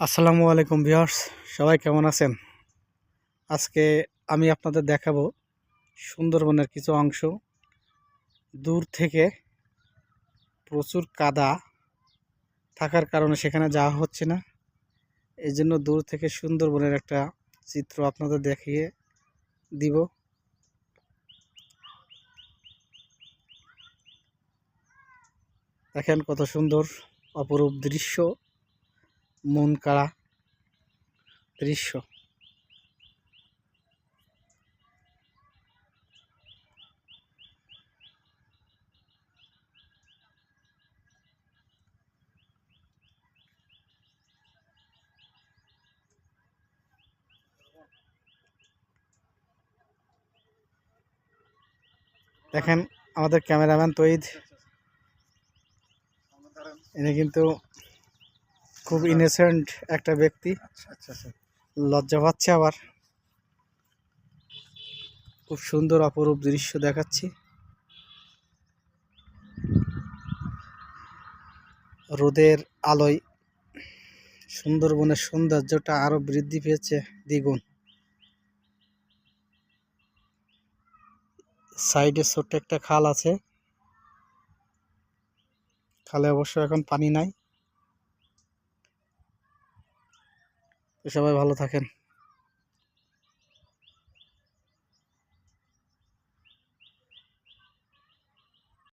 আসসালামু আলাইকুম ভিউয়ার্স, সবাই কেমন আছেন? আজকে আমি আপনাদের দেখাবো সুন্দরবনের কিছু অংশ। দূর থেকে প্রচুর কাদা থাকার কারণে সেখানে যাওয়া হচ্ছে না। এই জন্য দূর থেকে সুন্দরবনের একটা চিত্র আপনাদের দেখিয়ে দিব। দেখেন কত সুন্দর অপরূপ দৃশ্য। মন কাড়া দৃশ্য। দেখেন আমাদের ক্যামেরাম্যান তৈদ ইনি কিন্তু খুব ইনোসেন্ট একটা ব্যক্তি। আচ্ছা আচ্ছা লজ্জা পাচ্ছে আবার। খুব সুন্দর অপরূপ দৃশ্য দেখাচ্ছি। রোদের আলোয় সুন্দরবনের সৌন্দর্যটা আরও বৃদ্ধি পেয়েছে দ্বিগুণ। সাইডে ছোট্ট একটা খাল আছে। খালে অবশ্য এখন পানি নাই। সবাই ভালো থাকেন।